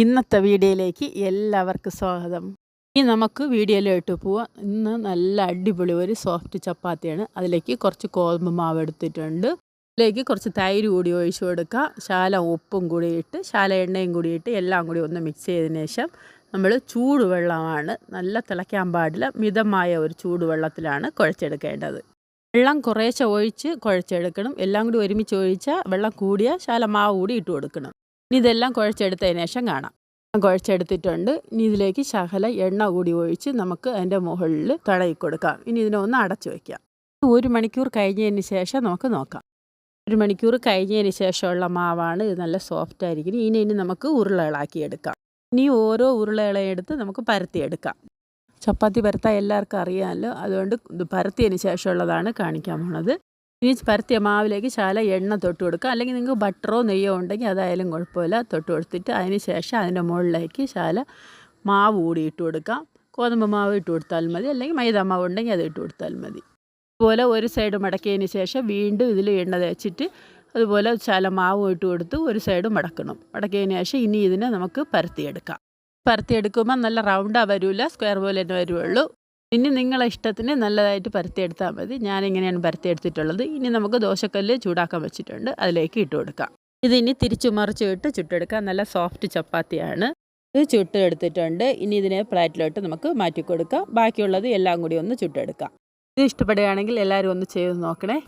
ഇന്നത്തെ വീഡിയോയിലേക്ക് എല്ലാവർക്കും സ്വാഗതം. ഇനി നമുക്ക് വീഡിയോയിലോട്ട് പോവാം. ഇന്ന് നല്ല അടിപൊളി ഒരു സോഫ്റ്റ് ചപ്പാത്തിയാണ്. അതിലേക്ക് കുറച്ച് കോതമ്പ് മാവ് എടുത്തിട്ടുണ്ട്. അതിലേക്ക് കുറച്ച് തൈര് കൂടി ഒഴിച്ചു കൊടുക്കുക ശാല ഉപ്പും കൂടി ഇട്ട് ശാല എണ്ണയും കൂടി ഇട്ട് എല്ലാം കൂടി ഒന്ന് മിക്സ് ചെയ്തതിന് ശേഷം നമ്മൾ ചൂടുവെള്ളമാണ്. നല്ല തിളയ്ക്കാൻ പാടില്ല. മിതമായ ഒരു ചൂടുവെള്ളത്തിലാണ് കുഴച്ചെടുക്കേണ്ടത്. വെള്ളം കുറേശ്ശെ ഒഴിച്ച് കുഴച്ചെടുക്കണം. എല്ലാം കൂടി ഒരുമിച്ച് ഒഴിച്ചാൽ വെള്ളം കൂടിയ ശാല മാവ് കൂടി ഇട്ട് കൊടുക്കണം. ഇനി ഇതെല്ലാം കുഴച്ചെടുത്തതിന് ശേഷം കാണാം. കുഴച്ചെടുത്തിട്ടുണ്ട്. ഇനി ഇതിലേക്ക് ശകല എണ്ണ കൂടി ഒഴിച്ച് നമുക്ക് അതിന്റെ മുകളിൽ തടയി കൊടുക്കാം. ഇനി ഇതിനെ ഒന്ന് അടച്ചു വയ്ക്കാം ഒരു മണിക്കൂർ കഴിഞ്ഞതിന് ശേഷം നമുക്ക് നോക്കാം. ഒരു മണിക്കൂർ കഴിഞ്ഞതിന് ശേഷമുള്ള മാവാണ്. ഇത് നല്ല സോഫ്റ്റ് ആയിരിക്കും. ഇനി ഇനി നമുക്ക് ഉരുളകളാക്കി എടുക്കാം. ഇനി ഓരോ ഉരുളകളെയും എടുത്ത് നമുക്ക് പരത്തിയെടുക്കാം ചപ്പാത്തി പരത്താൻ എല്ലാവർക്കും അറിയാമല്ലോ. അതുകൊണ്ട് പരത്തിയതിന് ശേഷമുള്ളതാണ് കാണിക്കാൻ പോണത്. ഇനി പരത്തിയ മാവിലേക്ക് ശാല എണ്ണ തൊട്ട് കൊടുക്കുക. അല്ലെങ്കിൽ നിങ്ങൾക്ക് ബട്ടറോ നെയ്യോ ഉണ്ടെങ്കിൽ അതായാലും കുഴപ്പമില്ല. തൊട്ട് കൊടുത്തിട്ട് അതിന് ശേഷം അതിന്റെ മുകളിലേക്ക് ശാല മാവ് കൂടി ഇട്ട് കൊടുക്കാം. ഗോതമ്പ് മാവ് ഇട്ട് കൊടുത്താൽ മതി. അല്ലെങ്കിൽ മൈദ മാവ് ഉണ്ടെങ്കിൽ അത് ഇട്ട് കൊടുത്താൽ മതി. അതുപോലെ ഒരു സൈഡ് മടക്കിയതിന് ശേഷം വീണ്ടും ഇതിൽ എണ്ണ തേച്ചിട്ട് അതുപോലെ ശാല മാവ് ഇട്ട് കൊടുത്ത് ഒരു സൈഡ് മടക്കണം. മടക്കിയതിന് ശേഷം ഇനി ഇതിനെ നമുക്ക് പരത്തിയെടുക്കാം. പരത്തിയെടുക്കുമ്പോൾ നല്ല റൗണ്ടാണ് വരില്ല സ്ക്വയർ പോലെ തന്നെ വരുവുള്ളൂ ഇനി നിങ്ങളെ ഇഷ്ടത്തിന് നല്ലതായിട്ട് പരത്തിയെടുത്താൽ മതി. ഞാനിങ്ങനെയാണ് പരത്തിയെടുത്തിട്ടുള്ളത്. ഇനി നമുക്ക് ദോശക്കല്ല് ചൂടാക്കാൻ വെച്ചിട്ടുണ്ട്. അതിലേക്ക് ഇട്ട് കൊടുക്കാം. ഇതിനി തിരിച്ചു മറിച്ച് ഇട്ട് ചുട്ടെടുക്കാം. നല്ല സോഫ്റ്റ് ചപ്പാത്തിയാണ്. ഇത് ചുട്ടെടുത്തിട്ടുണ്ട്. ഇനി ഇതിനെ പ്ലേറ്റിലോട്ട് നമുക്ക് മാറ്റി കൊടുക്കാം ബാക്കിയുള്ളത് എല്ലാം കൂടി ഒന്ന് ചുട്ടെടുക്കാം. ഇത് ഇഷ്ടപ്പെടുകയാണെങ്കിൽ എല്ലാവരും ഒന്ന് ചെയ്ത് നോക്കണേ.